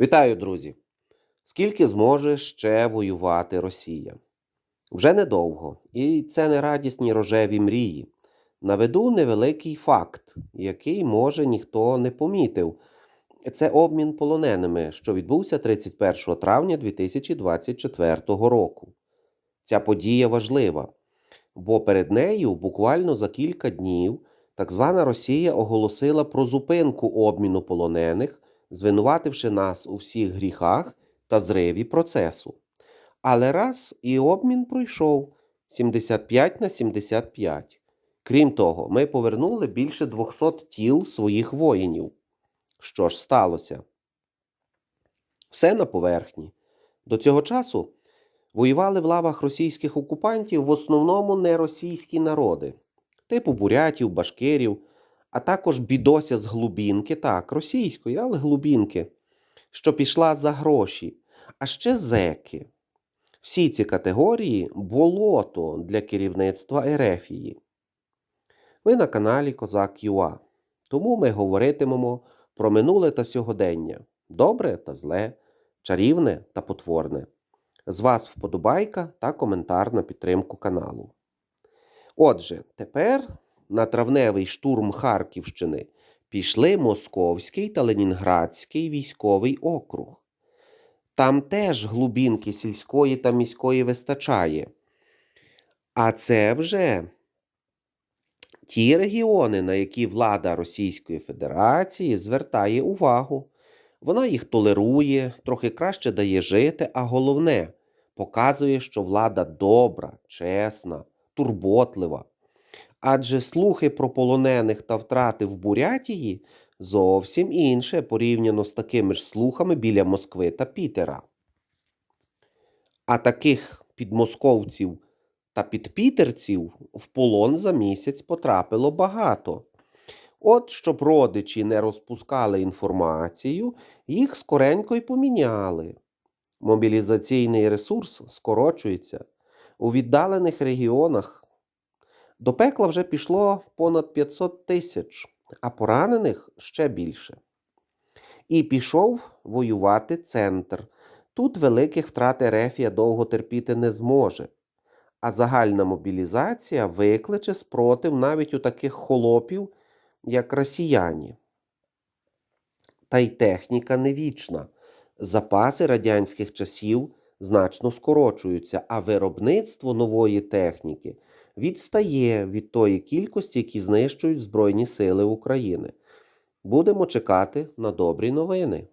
Вітаю, друзі! Скільки зможе ще воювати Росія? Вже недовго, і це не радісні рожеві мрії. Наведу невеликий факт, який, може, ніхто не помітив. Це обмін полоненими, що відбувся 31 травня 2024 року. Ця подія важлива, бо перед нею буквально за кілька днів так звана Росія оголосила про зупинку обміну полонених, звинувативши нас у всіх гріхах та зриві процесу. Але раз і обмін пройшов 75 на 75. Крім того, ми повернули більше 200 тіл своїх воїнів. Що ж сталося? Все на поверхні. До цього часу воювали в лавах російських окупантів в основному не російські народи, типу бурятів, башкирів, а також бідося з глубінки, так, російської, але глубінки, що пішла за гроші, а ще зеки. Всі ці категорії болото для керівництва Ерефії. Ви на каналі Козак ЮА. Тому ми говоритимемо про минуле та сьогодення, добре та зле, чарівне та потворне. З вас вподобайка та коментар на підтримку каналу. Отже, тепер на травневий штурм Харківщини пішли Московський та Ленінградський військовий округ. Там теж глубінки сільської та міської вистачає. А це вже ті регіони, на які влада Російської Федерації звертає увагу. Вона їх толерує, трохи краще дає жити, а головне показує, що влада добра, чесна, турботлива. Адже слухи про полонених та втрати в Бурятії зовсім інше порівняно з такими ж слухами біля Москви та Пітера. А таких підмосковців та підпітерців в полон за місяць потрапило багато. От, щоб родичі не розпускали інформацію, їх скоренько й поміняли. Мобілізаційний ресурс скорочується. У віддалених регіонах до пекла вже пішло понад 500 тисяч, а поранених ще більше. І пішов воювати центр. Тут великих втрат Ерефія довго терпіти не зможе. А загальна мобілізація викличе спротив навіть у таких холопів, як росіяні. Та й техніка не вічна. Запаси радянських часів значно скорочуються, а виробництво нової техніки відстає від тої кількості, які знищують Збройні Сили України. Будемо чекати на добрі новини.